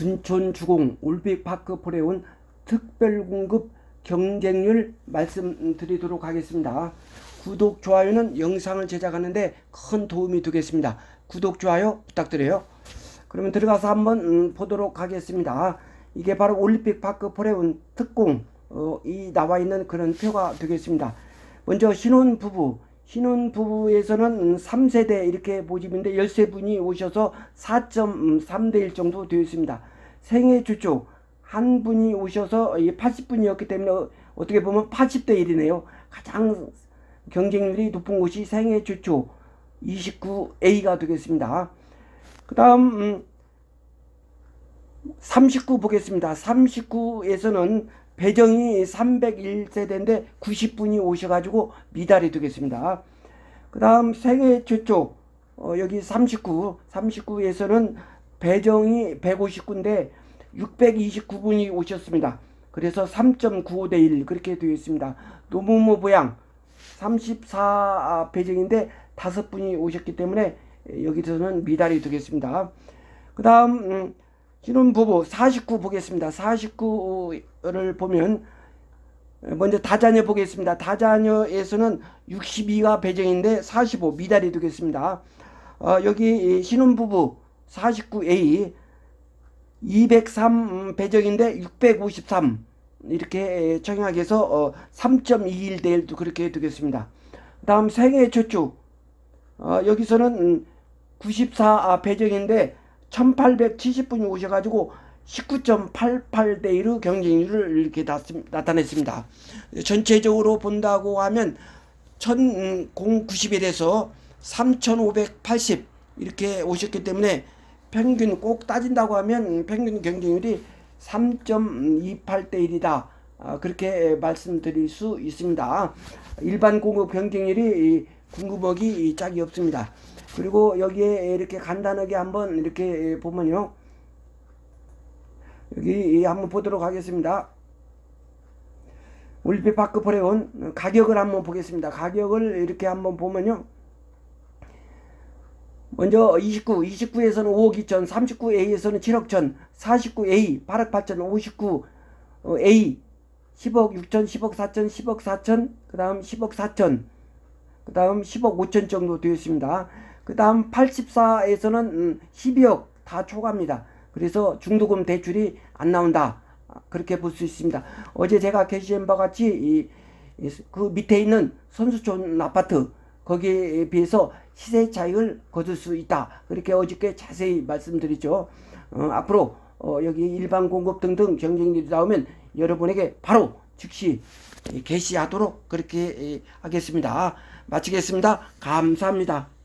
둔촌 주공 올빅파크 포레온 특별 공급 경쟁률 말씀드리도록 하겠습니다. 구독, 좋아요는 영상을 제작하는데 큰 도움이 되겠습니다. 구독, 좋아요 부탁드려요. 그러면 들어가서 한번 음, 보도록 하겠습니다. 이게 바로 올림픽 파크 포레온 특공 어, 이 나와 있는 그런 표가 되겠습니다. 먼저 신혼 부부 신혼 부부에서는 3세대 이렇게 모집인데 13분이 오셔서 4.3대 1 정도 되어 있습니다. 생애 주축 한 분이 오셔서 80분이었기 때문에 어- 어떻게 보면 80대 1이네요. 가장 경쟁률이 높은 곳이 생애 주축 29A가 되겠습니다. 그 다음 39 보겠습니다. 39에서는 배정이 301세대인데 90분이 오셔가지고 미달이 되겠습니다. 그 다음 생애 최초 어, 여기 39, 39에서는 배정이 159인데 629분이 오셨습니다. 그래서 3.95대 1 그렇게 되어 있습니다. 노무모 보양 34 배정인데 5분이 오셨기 때문에 여기서는 미달이 되겠습니다. 그 다음 음, 신혼부부 49 보겠습니다. 49를 보면 먼저 다자녀 보겠습니다. 다자녀에서는 62가 배정인데 45 미달이 되겠습니다. 어, 여기 신혼부부 49A 203 배정인데 653 이렇게 청약해서 어, 3.21 대 1도 그렇게 되겠습니다. 다음 생애 저축 어, 여기서는 94 배정인데 1870분이 오셔가지고 19.88대 1의 경쟁률을 이렇게 나타냈습니다. 전체적으로 본다고 하면 1091에서 3580 이렇게 오셨기 때문에 평균 꼭 따진다고 하면 평균 경쟁률이 3.28대 1이다. 아, 그렇게 말씀드릴 수 있습니다. 일반 공급 경쟁률이 궁금하기 짝이 없습니다. 그리고 여기에 이렇게 간단하게 한번 이렇게 보면요. 여기 한번 보도록 하겠습니다. 올림픽 파크 포레온 가격을 한번 보겠습니다. 가격을 이렇게 한번 보면요. 먼저 29, 29에서는 5억 2천, 39A에서는 7억 천, 49A 8억 8천, 59A 10억 6천, 10억 4천, 10억 4천, 그 다음 10억 4천, 그 다음 10억 5천 정도 되어 있습니다. 그 다음 84에서는 12억 다 초과입니다. 그래서 중도금 대출이 안 나온다. 그렇게 볼 수 있습니다. 어제 제가 게시한 바 같이 이, 이, 그 밑에 있는 선수촌 아파트 거기에 비해서 시세 차익을 거둘 수 있다. 그렇게 어저께 자세히 말씀드리죠. 어, 앞으로 어, 여기 일반 공급 등등 경쟁률이 나오면 여러분에게 바로 즉시 게시하도록 그렇게 하겠습니다. 마치겠습니다. 감사합니다.